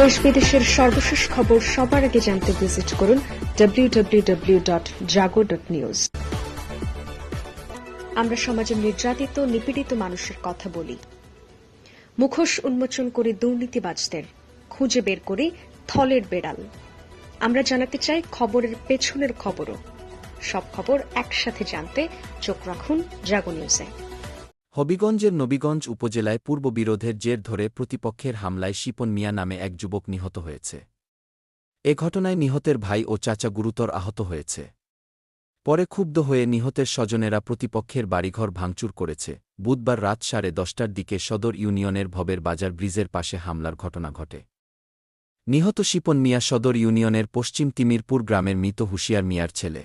দেশ বিদেশের সর্বশেষ খবর সবার আগে জানতে ভিজিট করুন www.jago.news আমরা সমাজের নির্যাতিত, নিপীড়িত মানুষের কথা বলি। মুখোশ উন্মোচন করে দুর্নীতিবাজদের খুঁজে বের করে থলের বেড়াল। আমরা জানাতে চাই খবরের পেছনের খবরও। সব খবর একসাথে জানতে চোখ রাখুন জাগো নিউজে হবিগঞ্জের নবীগঞ্জ উপজেলায় পূর্ব বিরোধের জের ধরে প্রতিপক্ষের হামলায় শিপন মিয়া নামে এক যুবক নিহত হয়েছে। এ ঘটনায় নিহতের ভাই ও চাচা গুরুতর আহত হয়েছে। পরে ক্ষুব্ধ হয়ে নিহতের স্বজনেরা প্রতিপক্ষের বাড়িঘর ভাঙচুর করেছে। বুধবার রাত সাড়ে দশটার দিকে সদর ইউনিয়নের ভবের বাজার ব্রিজের পাশে হামলার ঘটনা ঘটে। নিহত শিপন মিয়া সদর ইউনিয়নের পশ্চিম তিমিরপুর গ্রামের মৃত হুশিয়ার মিয়ার ছেলে।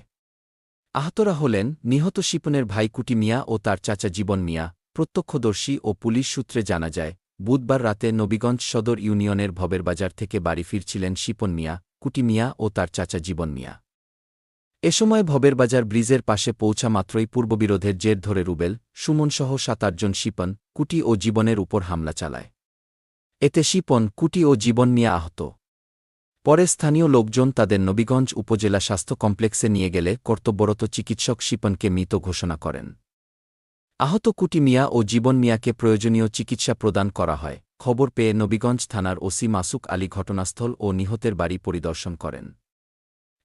আহতরা হলেন নিহত শিপনের ভাই কুটি মিয়া ও তার চাচা জীবন মিয়া, প্রত্যক্ষদর্শী ও পুলিশ সূত্রে জানা যায়, বুধবার রাতে নবীগঞ্জ সদর ইউনিয়নের ভবের বাজার থেকে বাড়ি ফিরছিলেন শিপন মিয়া, কুটি মিয়া ও তার চাচা জীবন মিয়া। এ সময় ভবের বাজার ব্রিজের পাশে পৌঁছা মাত্রই পূর্ববিরোধের জের ধরে রুবেল সুমনসহ সাত আটজন শিপন, কুটি ও জীবনের উপর হামলা চালায়। এতে শিপন, কুটি ও জীবন মিয়া আহত। পরে স্থানীয় লোকজন তাদের নবীগঞ্জ উপজেলা স্বাস্থ্য কমপ্লেক্সে নিয়ে গেলে কর্তব্যরত চিকিৎসক শিপনকে মৃত ঘোষণা করেন। আহত কুটি মিয়া ও জীবন মিয়াকে প্রয়োজনীয় চিকিৎসা প্রদান করা হয়। খবর পেয়ে নবীগঞ্জ থানার ওসি মাসুক আলী ঘটনাস্থল ও নিহতের বাড়ি পরিদর্শন করেন।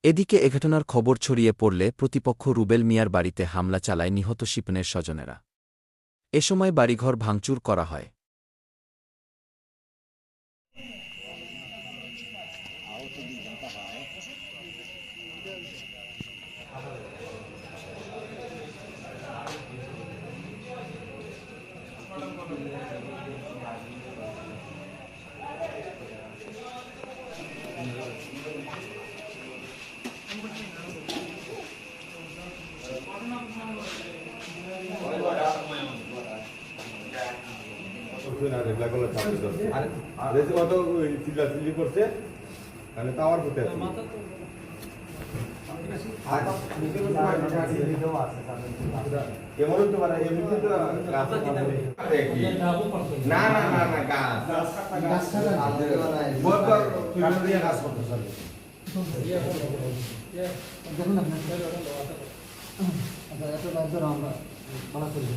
এদিকে এ ঘটনার খবর ছড়িয়ে পড়লে প্রতিপক্ষ রুবেল মিয়ার বাড়িতে হামলা চালায় নিহত শিপনের স্বজনেরা। এ সময় বাড়িঘর ভাঙচুর করা হয়। রীতিমতো চিল্লাচিল্লি করছে মানে তাওয়ার ফুটে আছে না না না না দেখুন আপনার আচ্ছা আমরা বলা চলবে